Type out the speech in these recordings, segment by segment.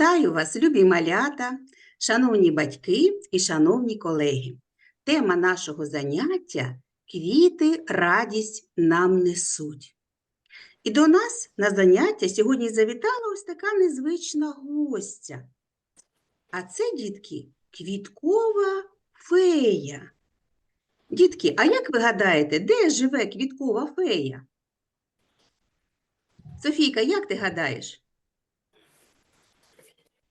Вітаю вас, любі малята, шановні батьки і шановні колеги. Тема нашого заняття квіти радість нам несуть. І до нас на заняття сьогодні завітала ось така незвична гостя. А це, дітки, квіткова фея. Дітки, а як ви гадаєте, де живе квіткова фея? Софійка, як ти гадаєш?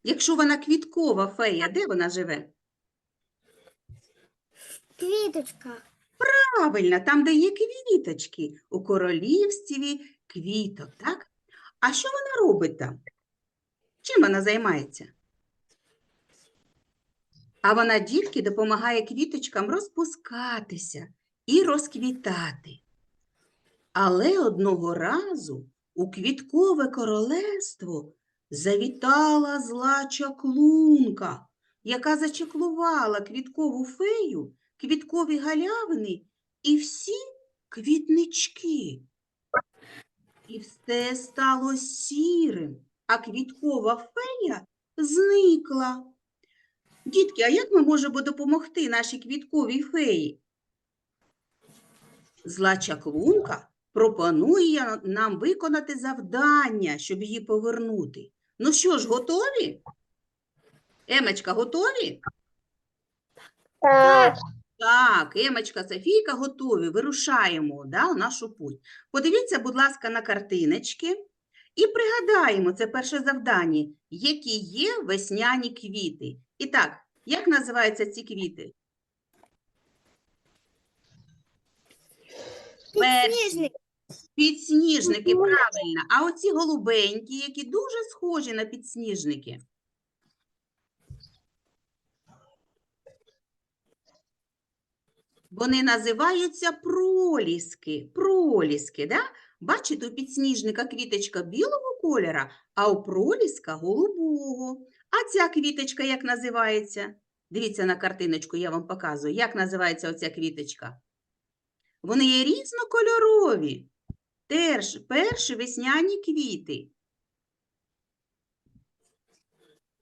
Якщо вона квіткова фея, де вона живе? Квіточка. Правильно, там, де є квіточки, у королівстві квіток, так? А що вона робить там? Чим вона займається? А вона, дітки, допомагає квіточкам розпускатися і розквітати. Але одного разу у квіткове королевство завітала зла чаклунка, яка зачаклувала квіткову фею, квіткові галявини і всі квітнички. І все стало сірим, а квіткова фея зникла. Дітки, а як ми можемо допомогти нашій квітковій феї? Зла чаклунка пропонує нам виконати завдання, щоб її повернути. Ну що ж, готові? Емочка, готові? Так. Так, Емочка, Софійка готові. Вирушаємо да, у нашу путь. Подивіться, будь ласка, на картиночки і пригадаємо це перше завдання, які є весняні квіти. І так, як називаються ці квіти? Підсніжник. Підсніжники, правильно. А оці голубенькі, які дуже схожі на підсніжники. Вони називаються проліски. Проліски, да? Бачите, у підсніжника квіточка білого кольора, а у проліска голубого. А ця квіточка як називається? Дивіться на картиночку, я вам показую. Як називається оця квіточка? Вони є різнокольорові. Теж перші весняні квіти.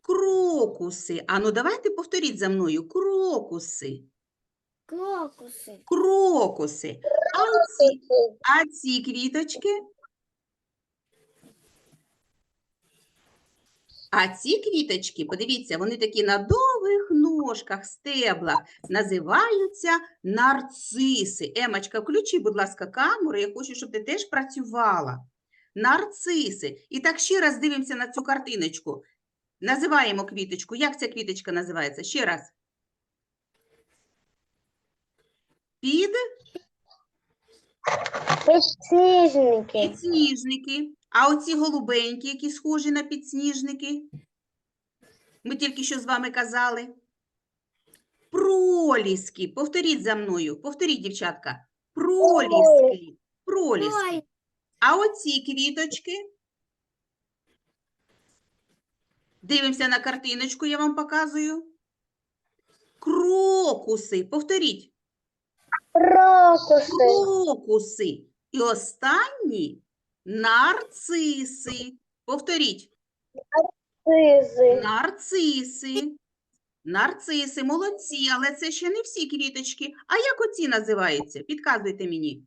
Крокуси. Ану, давайте повторіть за мною. Крокуси. Крокуси. Крокуси. А ці, а ці квіточки? А ці квіточки, подивіться, вони такі на довгих ножках, стеблах, називаються нарциси. Емочка, включи, будь ласка, камеру, я хочу, щоб ти теж працювала. Нарциси. І так ще раз дивимося на цю картиночку. Називаємо квіточку. Як ця квіточка називається? Ще раз. Під Підсніжники. підсніжники. А оці голубенькі, які схожі на підсніжники. Ми тільки що з вами казали. Проліски. Повторіть за мною. Повторіть, дівчатка. Проліски. Проліски. А оці квіточки. Дивимося на картиночку, я вам показую. Крокуси. Повторіть. крокуси. Крокуси. І останні нарциси. Повторіть. Сизи. Нарциси. Нарциси, молодці, але це ще не всі квіточки. А як оці називаються? Підказуйте мені.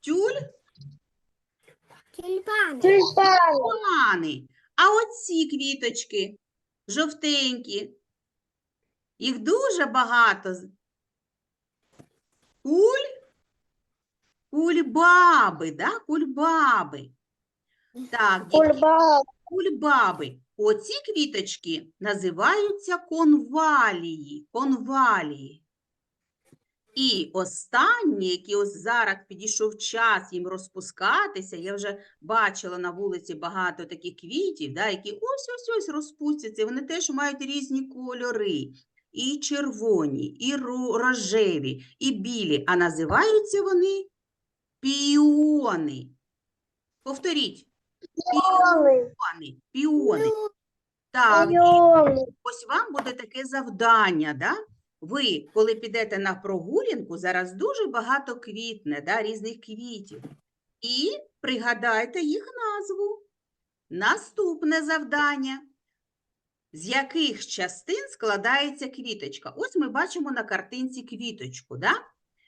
Тюль? Тюльпани. Тюльпани. А оці квіточки жовтенькі. Їх дуже багато. Куль? Кульбаби, да? Кульбаби. Так, Кульбаби. кульбаби. Оці квіточки називаються конвалії. Конвалії. І останні, які ось зараз підійшов час їм розпускатися, я вже бачила на вулиці багато таких квітів, да, які ось-ось ось розпустяться. Вони теж мають різні кольори. І червоні, і рожеві, і білі. А називаються вони піони. Повторіть. Піони. Піони. Піони. Так, Піони. Ось вам буде таке завдання, да? Ви, коли підете на прогулянку, зараз дуже багато квітне, да, різних квітів. і пригадайте їх назву. Наступне завдання. З яких частин складається квіточка? Ось ми бачимо на картинці квіточку, да?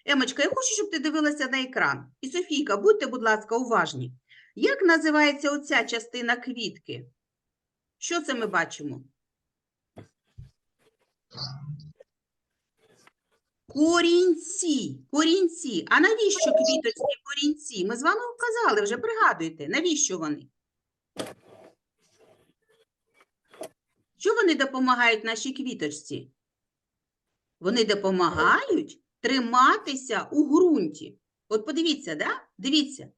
Емочка, я хочу, щоб ти дивилася на екран. І Софійка, будьте, будь ласка, уважні. Як називається оця частина квітки? Що це ми бачимо? Корінці. Корінці. А навіщо квіточці корінці? Ми з вами вказали, вже пригадуйте, навіщо вони? Що вони допомагають нашій квіточці? Вони допомагають триматися у ґрунті. От подивіться, да? Дивіться.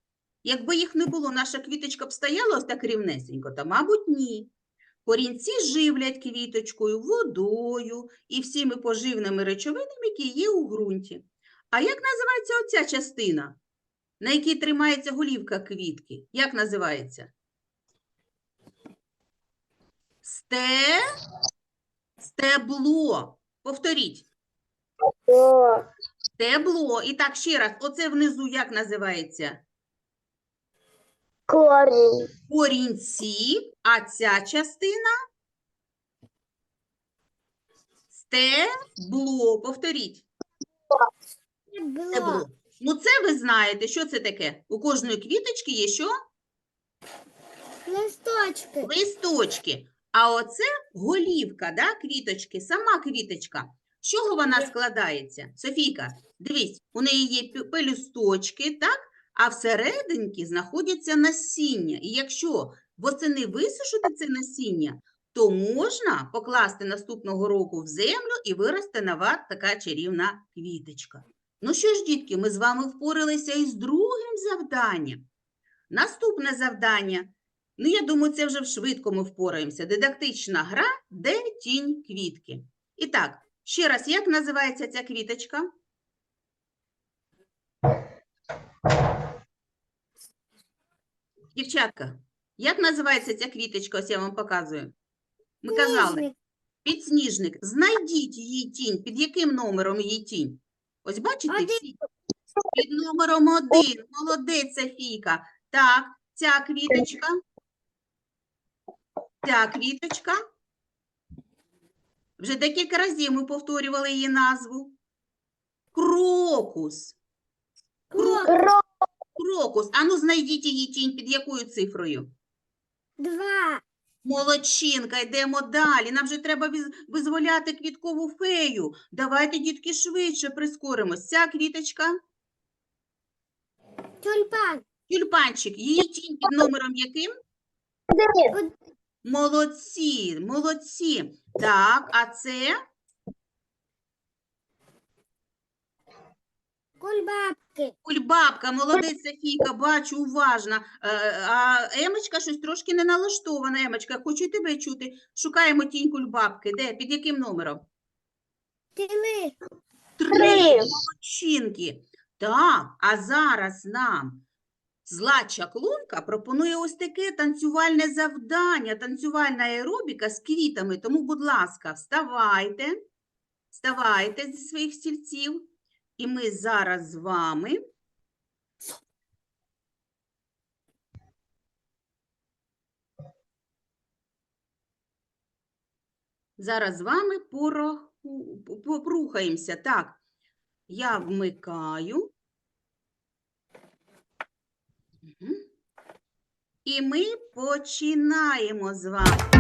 Якби їх не було, наша квіточка б стояла ось так рівнесенько, та, мабуть, ні. Корінці живлять квіточкою, водою і всіми поживними речовинами, які є у ґрунті. А як називається оця частина, на якій тримається голівка квітки? Як називається? Сте... Стебло. Повторіть. Стебло. І так, ще раз, оце внизу як називається? корінь. Корінці, а ця частина стебло. Повторіть. Стебло. Ну, це ви знаєте, що це таке? У кожної квіточки є що? Листочки. Листочки. А оце голівка, да, квіточки, сама квіточка. З чого вона складається? Софійка, дивись, у неї є пелюсточки, так? А всерединки знаходяться насіння. І якщо восени висушити це насіння, то можна покласти наступного року в землю і виросте нова така чарівна квіточка. Ну що ж, дітки, ми з вами впоралися із другим завданням. Наступне завдання. Ну, я думаю, це вже швидко ми впораємося. Дидактична гра, де тінь квітки. І так, ще раз, як називається ця квіточка? Дівчатка, як називається ця квіточка? Ось я вам показую. Ми казали. Підсніжник. Знайдіть її тінь. Під яким номером її тінь? Ось бачите всі? Під номером один. Молодець, Софійка. Так, ця квіточка. Ця квіточка. Вже декілька разів ми повторювали її назву. Крокус. Крок. Крок. Крокус. Ану, знайдіть її тінь під якою цифрою? Два. Молодчинка, йдемо далі. Нам же треба визволяти квіткову фею. Давайте, дітки, швидше прискоримось. Ця квіточка, Тюльпан. тюльпанчик, її тінь під номером яким? Один. Молодці, молодці. Так, а це Кульбабки. кульбабка, молодець Софійка, бачу, уважна. Е, А Емочка щось трошки не налаштована. Емочка, хочу й тебе чути. Шукаємо тінь кульбабки. Де? Під яким номером? Тили. Три. Молодчинки. Так, а зараз нам зла чаклунка пропонує ось таке танцювальне завдання, танцювальна аеробіка з квітами. Тому, будь ласка, вставайте, вставайте зі своїх стільців. І ми зараз з вами зараз з вами пораху... порухаємося. Так, я вмикаю. І ми починаємо з вами.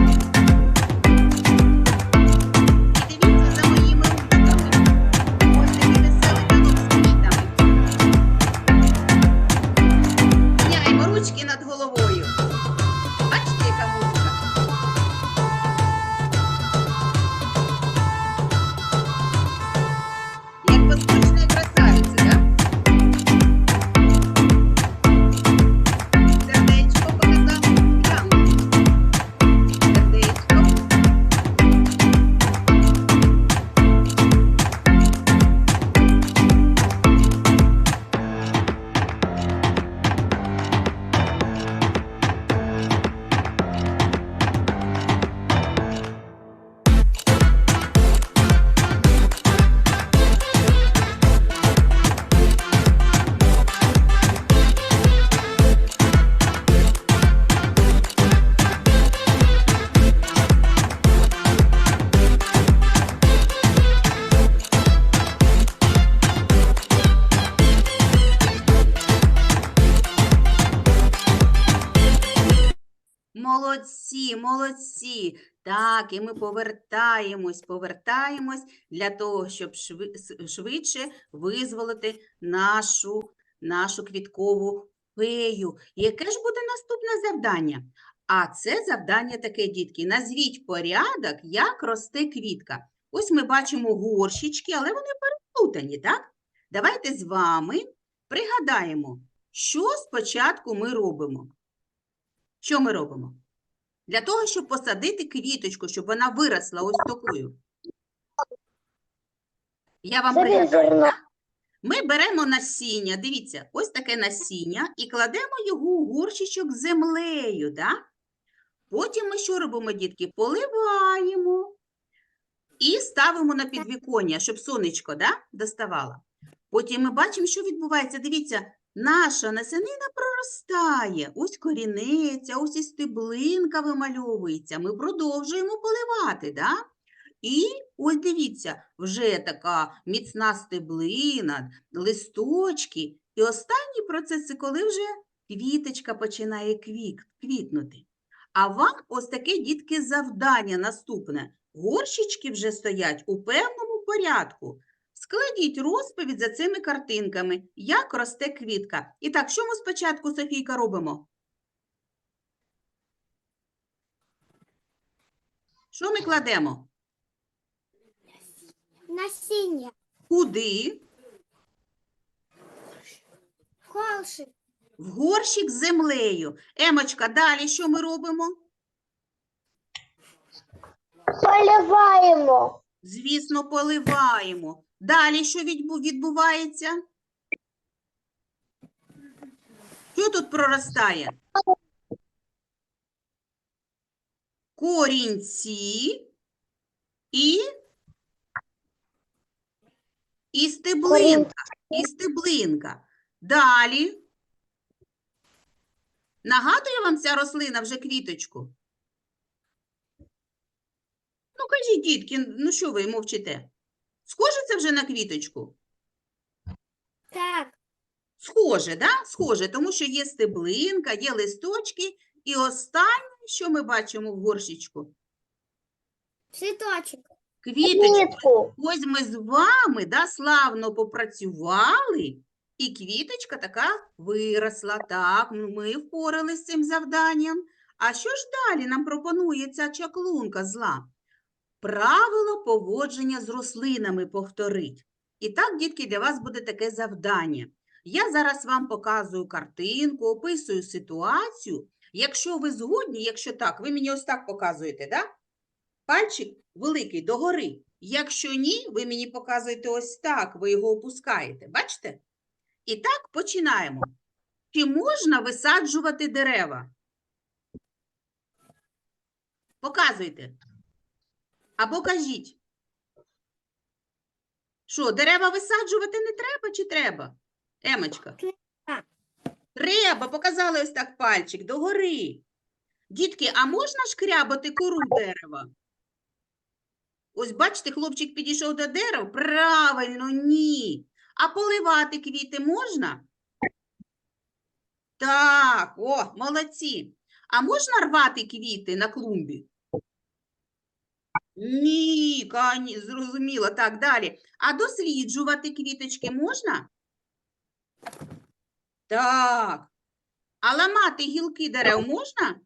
Молодці. Так, і ми повертаємось, повертаємось для того, щоб швидше визволити нашу, нашу квіткову фею. Яке ж буде наступне завдання? А це завдання таке, дітки. Назвіть порядок, як росте квітка. Ось ми бачимо горщички, але вони переплутані, так? Давайте з вами пригадаємо, що спочатку ми робимо. Що ми робимо? Для того, щоб посадити квіточку, щоб вона виросла ось такою. Я вам так? Ми беремо насіння, дивіться, ось таке насіння, і кладемо його у горщичок землею, да? Потім ми що робимо, дітки? Поливаємо і ставимо на підвіконня, щоб сонечко да, доставало. Потім ми бачимо, що відбувається. Дивіться, наша насінина проростає. Ось корінець, ось і стеблинка вимальовується. Ми продовжуємо поливати, да? І ось дивіться, вже така міцна стеблина, листочки. І останній процес це коли вже квіточка починає квік, квітнути. А вам ось таке, дітки, завдання наступне. Горщички вже стоять у певному порядку. Складіть розповідь за цими картинками, як росте квітка. І так, що ми спочатку, Софійка, робимо? Що ми кладемо? Насіння. Куди? Холшик. В горщик з землею. Емочка, далі що ми робимо? Поливаємо. Звісно, поливаємо. Далі що відбувається? Що тут проростає? Корінці і, і стеблинка. І стеблинка. Далі. Нагадує вам ця рослина вже квіточку? Ну, кажіть, дітки, ну що ви мовчите? Схоже це вже на квіточку? Так. Схоже, да? Схоже, тому що є стеблинка, є листочки, і останнє, що ми бачимо в горщичку? Цвіточок. Квіточку. Ось ми з вами да, славно попрацювали, і квіточка така виросла. Так, ну, ми впоралися з цим завданням. А що ж далі нам пропонує ця чаклунка зла? Правило поводження з рослинами повторить. І так, дітки, для вас буде таке завдання. Я зараз вам показую картинку, описую ситуацію. Якщо ви згодні, якщо так, ви мені ось так показуєте, да? Пальчик великий догори. Якщо ні, ви мені показуєте ось так, ви його опускаєте. Бачите? І так починаємо. Чи можна висаджувати дерева? Показуйте. Або кажіть. Що, дерева висаджувати не треба чи треба? Емочка. Треба. Треба, показали ось так пальчик догори. Дітки, а можна шкрябати кору дерева? Ось бачите, хлопчик підійшов до дерева. Правильно, ні. А поливати квіти можна? Так, о, молодці. А можна рвати квіти на клумбі? Ні, кані, зрозуміло. Так, далі. А досліджувати квіточки можна? Так. А ламати гілки дерев можна?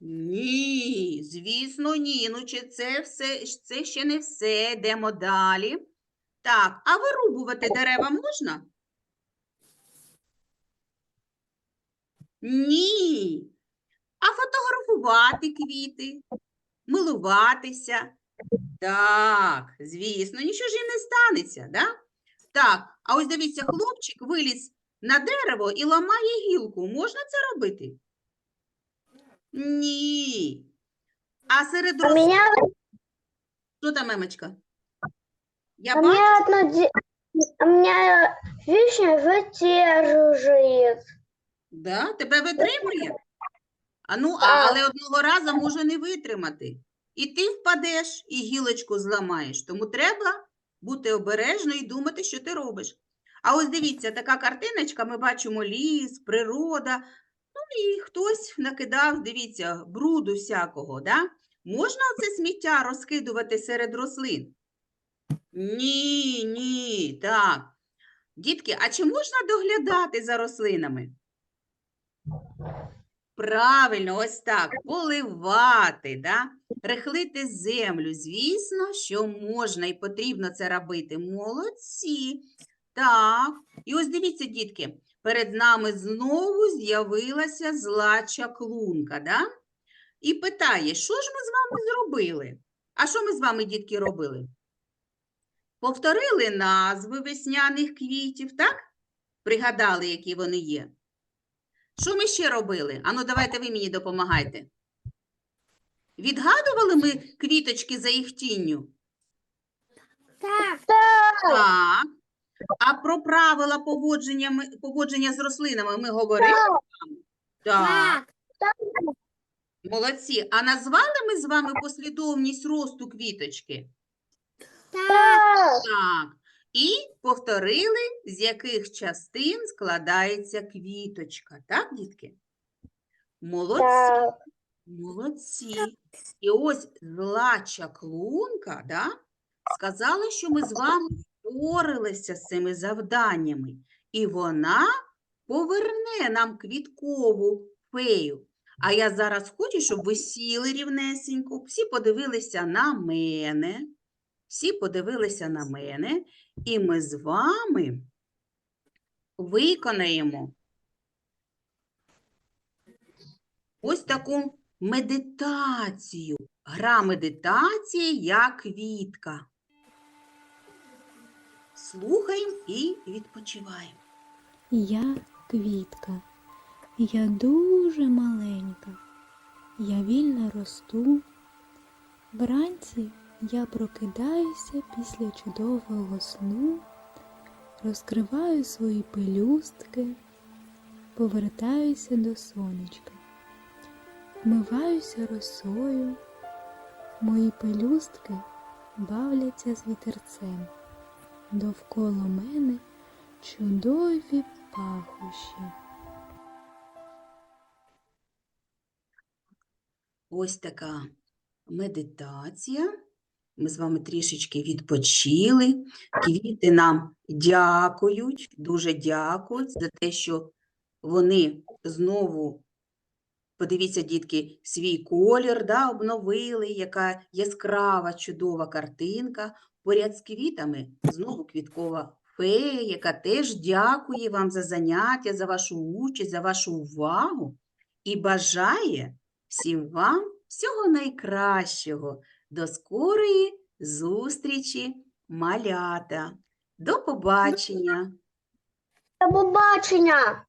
Ні, звісно, ні. Ну, чи це все, це ще не все. Йдемо далі. Так, а вирубувати дерева можна? Ні. А фотографувати квіти, милуватися. Так, звісно, нічого ж їм не станеться, да? Так, а ось дивіться, хлопчик виліз на дерево і ламає гілку. Можна це робити? Ні. А серед У рослин, меня, що там, Емочка? Я у бачу, меня одно де- у меня вишня выдерживает. да? тебе витримує? А ну, а, але одного разу може не витримати. І ти впадеш, і гілочку зламаєш. Тому треба бути обережною і думати, що ти робиш. А ось дивіться, така картиночка, ми бачимо ліс, природа. Ну, і хтось накидав, дивіться, бруду всякого, да? Можна це сміття розкидувати серед рослин? Ні, ні, так. Дітки, а чи можна доглядати за рослинами? Правильно, ось так, поливати, да? рихлити землю. Звісно, що можна і потрібно це робити. Молодці. Так, і ось дивіться, дітки, перед нами знову з'явилася зла чаклунка, да? І питає, що ж ми з вами зробили? А що ми з вами, дітки, робили? Повторили назви весняних квітів, так? Пригадали, які вони є. Що ми ще робили? Ану, давайте ви мені допомагайте. Відгадували ми квіточки за їх тінню? Так. Так. А про правила поводження, поводження з рослинами ми говорили? Так. Так. Молодці. А назвали ми з вами послідовність росту квіточки? Так. Так. І повторили, з яких частин складається квіточка. Так, дітки? Молодці. Молодці. І ось зла чаклунка, да, сказала, що ми з вами впоралися з цими завданнями, і вона поверне нам квіткову фею. А я зараз хочу, щоб ви сіли рівнесенько, всі подивилися на мене, всі подивилися на мене, і ми з вами виконаємо ось таку медитацію. Гра медитації як квітка. Слухаємо і відпочиваємо. Я квітка, я дуже маленька, я вільно росту. Вранці я прокидаюся після чудового сну, розкриваю свої пелюстки, повертаюся до сонечка, вмиваюся росою, мої пелюстки бавляться з вітерцем. Довкола мене чудові пахощі. Ось така медитація. Ми з вами трішечки відпочили. Квіти нам дякують, дуже дякують за те, що вони знову, подивіться, дітки, свій колір да, обновили, яка яскрава, чудова картинка. Поряд з квітами знову квіткова фея, яка теж дякує вам за заняття, за вашу участь, за вашу увагу і бажає всім вам всього найкращого. До скорої зустрічі, малята. До побачення! До побачення.